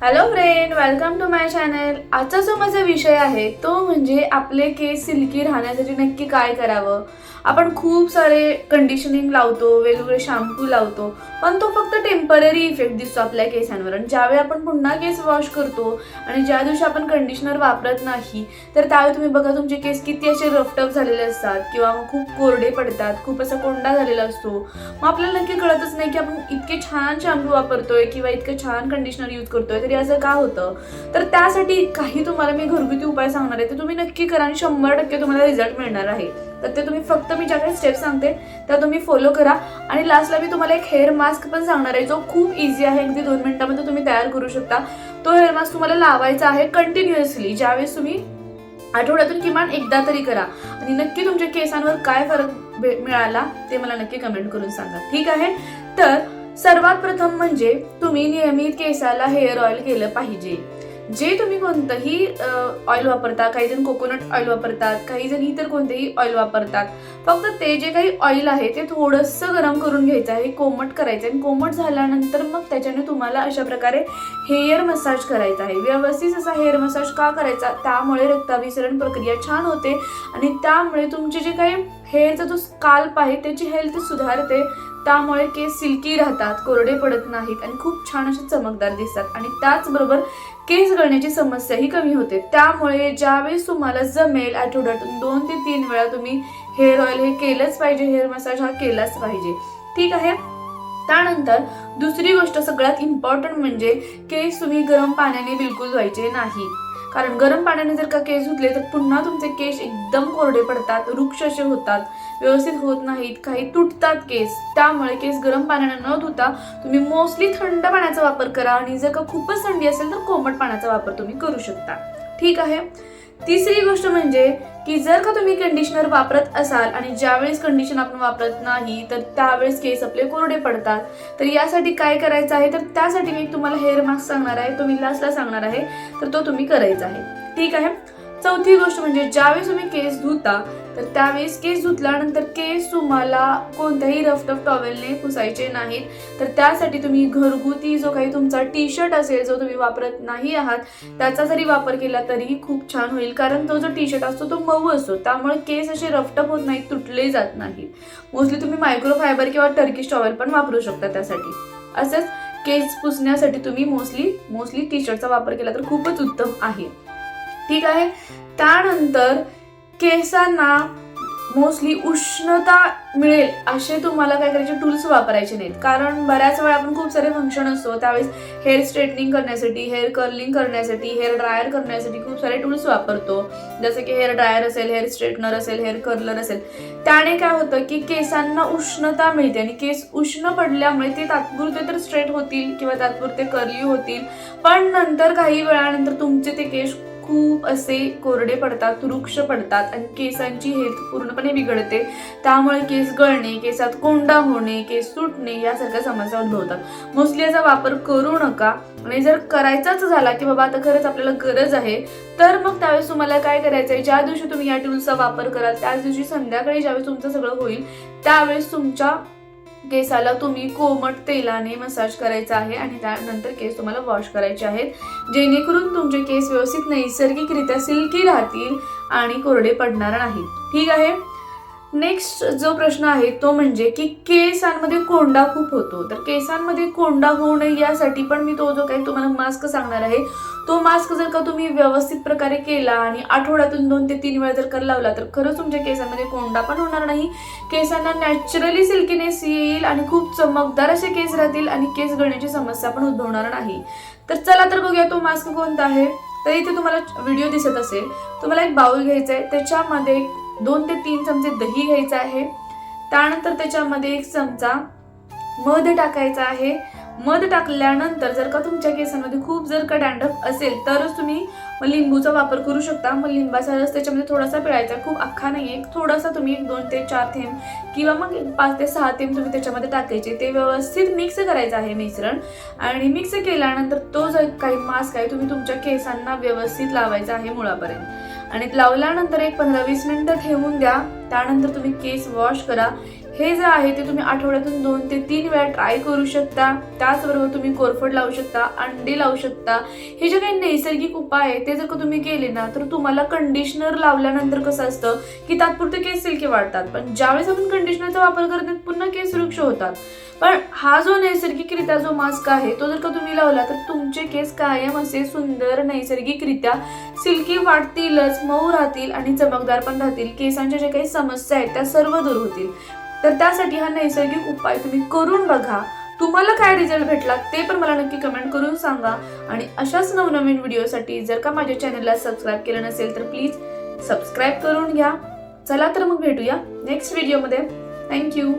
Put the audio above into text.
Hello friend welcome to my channel आजचा जो माझा विषय आहे तो म्हणजे आपले केस सिल्की राहण्यासाठी नक्की काय करावं? आपण खूप सारे कंडिशनिंग लावतो वेगवेगळे शॅम्पू लावतो पण तो फक्त टेंपररी इफेक्ट दिसतो आपल्या केसांवर. आणि ज्यावेळी आपण पुन्हा केस वॉश करतो आणि ज्या दिवशी आपण कंडिशनर वापरत नाही तर त्यावेळी तुम्ही बघा तुमचे केस किती असे रफटप झालेले असतात किंवा मग खूप कोरडे पडतात खूप असा कोंडा झालेला असतो. मग आपल्याला नक्की कळतच नाही की आपण इतके छान शॅम्पू वापरतोय किंवा इतकं छान कंडिशनर यूज करतोय तरी असं का होतं? तर त्यासाठी काही तुम्हाला मी घरगुती उपाय सांगणार आहे. ते तुम्ही नक्की करा आणि शंभर टक्के तुम्हाला रिझल्ट मिळणार आहे. तर ते तुम्ही फक्त मी ज्या काही स्टेप सांगते त्या तुम्ही फॉलो करा. आणि लास्टला मी तुम्हाला एक हेअर मास्क पण सांगणार आहे जो खूप इझी आहे. अगदी दोन मिनिटामध्ये तुम्ही तयार करू शकता. तो हेअर मास्क तुम्हाला लावायचा आहे कंटिन्युअसली ज्यावेळेस तुम्ही आठवड्यातून किमान एकदा तरी करा. आणि नक्की तुमच्या केसांवर काय फरक मिळाला ते मला नक्की कमेंट करून सांगा. ठीक आहे? तर सर्वात प्रथम म्हणजे तुम्ही नियमित केसाला हेअर ऑइल केलं पाहिजे. जे तुम्ही कोणतंही ऑइल वापरता काही जण कोकोनट ऑइल वापरतात काही जण इतर कोणतेही ऑइल वापरतात फक्त ते जे काही ऑइल आहे ते थोडंसं गरम करून घ्यायचं आहे कोमट करायचं आहे. आणि कोमट झाल्यानंतर मग त्याच्याने तुम्हाला अशा प्रकारे हेअर मसाज करायचा आहे. व्यवस्थित असा हेअर मसाज का करायचा? त्यामुळे रक्ताभिसरण प्रक्रिया छान होते आणि त्यामुळे तुमचे जे काही हेअरचा जो स्काल्प आहे त्याची हेल्थ सुधारते. त्यामुळे केस सिल्की राहतात कोरडे पडत नाहीत आणि खूप छान असे चमकदार दिसतात. आणि त्याचबरोबर केस गळण्याची समस्याही कमी होते. त्यामुळे ज्यावेळेस तुम्हाला जमेल आठवड्यातून दोन ते तीन वेळा तुम्ही हेअर ऑइल हे केलंच पाहिजे हेअर मसाज हा केलाच पाहिजे. ठीक आहे? त्यानंतर दुसरी गोष्ट सगळ्यात इम्पॉर्टंट म्हणजे केस तुम्ही गरम पाण्याने बिलकुल धुवायचे नाही. कारण गरम पाण्याने जर का केस धुतले तर पुन्हा तुमचे केस एकदम कोरडे पडतात वृक्ष असे होतात व्यवस्थित होत नाहीत काही तुटतात केस. त्यामुळे केस गरम पाण्याने न धुता तुम्ही मोस्टली थंड पाण्याचा वापर करा आणि जर का खूपच थंडी असेल तर कोमट पाण्याचा वापर तुम्ही करू शकता. ठीक आहे? तिसरी गोष्ट म्हणजे की जर का तुम्ही कंडिशनर वापरत असाल आणि ज्यावेळेस कंडिशन आपण वापरत नाही तर त्यावेळेस केस आपले कोरडे पडतात. तर यासाठी काय करायचं आहे? तर त्यासाठी मी तुम्हाला हेअर मास्क सांगणार आहे. तो मी लास्टला सांगणार आहे. तर तो तुम्ही करायचा आहे. ठीक आहे? चौथी गोष्ट म्हणजे ज्यावेळेस तुम्ही केस धुता तर त्यावेळेस केस धुतल्यानंतर केस तुम्हाला कोणत्याही रफटफ टॉवेलने पुसायचे नाहीत. तर त्यासाठी तुम्ही घरगुती जो काही तुमचा टी शर्ट असेल जो तुम्ही वापरत नाही आहात त्याचा जरी वापर केला तरीही खूप छान होईल. कारण तो जो टी शर्ट असतो तो मऊ असतो. त्यामुळे केस असे रफटप होत नाहीत तुटले जात नाहीत. मोस्टली तुम्ही मायक्रोफायबर किंवा टर्किश टॉवेल पण वापरू शकता त्यासाठी. असंच केस पुसण्यासाठी तुम्ही मोस्टली मोस्टली टी शर्टचा वापर केला तर खूपच उत्तम आहे. ठीक आहे? त्यानंतर केसांना मोस्टली उष्णता मिळेल असे तुम्हाला काय करायचे टूल्स वापरायचे नाहीत. कारण बऱ्याच वेळा आपण खूप सारे फंक्शन असतो त्यावेळेस हेअर स्ट्रेटनिंग करण्यासाठी हेअर कर्लिंग करण्यासाठी हेअर ड्रायर करण्यासाठी खूप सारे टूल्स वापरतो. जसं की हेअर ड्रायर असेल हेअर स्ट्रेटनर असेल हेअर कर्लर असेल. त्याने काय होतं की केसांना उष्णता मिळते आणि केस उष्ण पडल्यामुळे ते तात्पुरते तर स्ट्रेट होतील किंवा तात्पुरते कर्ली होतील. पण नंतर काही वेळानंतर तुमचे ते केस खूप असे कोरडे पडतात वृक्ष पडतात आणि केसांची हेल्थ पूर्णपणे बिघडते. त्यामुळे केस गळणे केसात कोंडा होणे केस सुटणे यासारख्या समस्या उद्भवतात. मोस्टली याचा वापर करू नका. आणि जर करायचाच झाला की बाबा आता खरंच आपल्याला गरज आहे तर मग त्यावेळेस तुम्हाला काय करायचं आहे ज्या दिवशी तुम्ही या टूलचा वापर कराल त्याच दिवशी संध्याकाळी ज्यावेळेस तुमचं सगळं होईल त्यावेळेस तुमच्या केसाला तुम्ही कोमट तेलाने मसाज करायचा आहे आणि त्यानंतर केस तुम्हाला वॉश करायचे आहेत. जेणेकरून तुमचे केस व्यवस्थित नैसर्गिकरित्या सिल्की राहतील आणि कोरडे पडणार नाहीत. ठीक आहे? नेक्स्ट जो प्रश्न आहे तो म्हणजे की केसांमध्ये कोंडा खूप होतो. तर केसांमध्ये कोंडा होऊ नये यासाठी पण मी तो जो काही तुम्हाला मास्क सांगणार आहे तो मास्क जर का तुम्ही व्यवस्थित प्रकारे केला आणि आठवड्यातून दोन ते तीन वेळा जर का लावला तर खरंच तुमच्या केसांमध्ये कोंडा पण होणार नाही. केसांना नॅचरली सिल्कीनेस येईल आणि खूप चमकदार असे केस राहतील आणि केस गळण्याची समस्या पण उद्भवणार नाही. तर चला तर बघूया तो मास्क कोणता आहे. तर इथे तुम्हाला व्हिडिओ दिसत असेल. तुम्हाला एक बाउल घ्यायचा आहे त्याच्यामध्ये दोन ते तीन चमचे दही घ्यायचं आहे. त्यानंतर त्याच्यामध्ये एक चमचा मध टाकायचा आहे. मध टाकल्यानंतर जर का तुमच्या केसांमध्ये खूप जर का डॅन्ड्रफ असेल तरच तुम्ही मग लिंबूचा वापर करू शकता. मग लिंबाचा रस त्याच्यामध्ये थोडासा पिळायचा खूप अख्खा नाही आहे थोडासा तुम्ही एक दोन ते चार थेंब किंवा मग पाच ते सहा थेंब तुम्ही त्याच्यामध्ये टाकायचे. ते व्यवस्थित मिक्स करायचं आहे मिश्रण. आणि मिक्स केल्यानंतर तो जर काही मास्क आहे तुम्ही तुमच्या केसांना व्यवस्थित लावायचा आहे मुळापर्यंत. आणि लावल्यानंतर एक पंधरा वीस मिनिटं ठेवून द्या. त्यानंतर तुम्ही केस वॉश करा. हे जे आहे ते तुम्ही आठवड्यातून दोन ते तीन वेळा ट्राय करू शकता. त्याचबरोबर तुम्ही कोरफड लावू शकता अंडी लावू शकता. हे जे काही नैसर्गिक उपाय आहे ते जर का तुम्ही केले ना तर तुम्हाला कंडिशनर लावल्यानंतर कसं असतं की तात्पुरते केस सिल्की वाढतात. पण ज्यावेळेस आपण कंडिशनरचा वापर करतात पुन्हा केस वृक्ष होतात. पण हा जो नैसर्गिकरित्या जो मास्क आहे तो जर का तुम्ही लावला तर तुमचे केस कायम असे सुंदर नैसर्गिकरित्या सिल्की वाढतीलच मऊ राहतील आणि चमकदार पण राहतील. केसांच्या ज्या काही समस्या आहेत त्या सर्व दूर होतील. तर त्यासाठी हा नैसर्गिक उपाय तुम्ही करून बघा. तुम्हाला काय रिझल्ट भेटला ते पण मला नक्की कमेंट करून सांगा. आणि अशाच नवनवीन व्हिडिओसाठी जर का माझ्या चॅनलला सबस्क्राईब केलं नसेल तर प्लीज सबस्क्राईब करून घ्या. चला तर मग भेटूया नेक्स्ट व्हिडिओमध्ये थँक्यू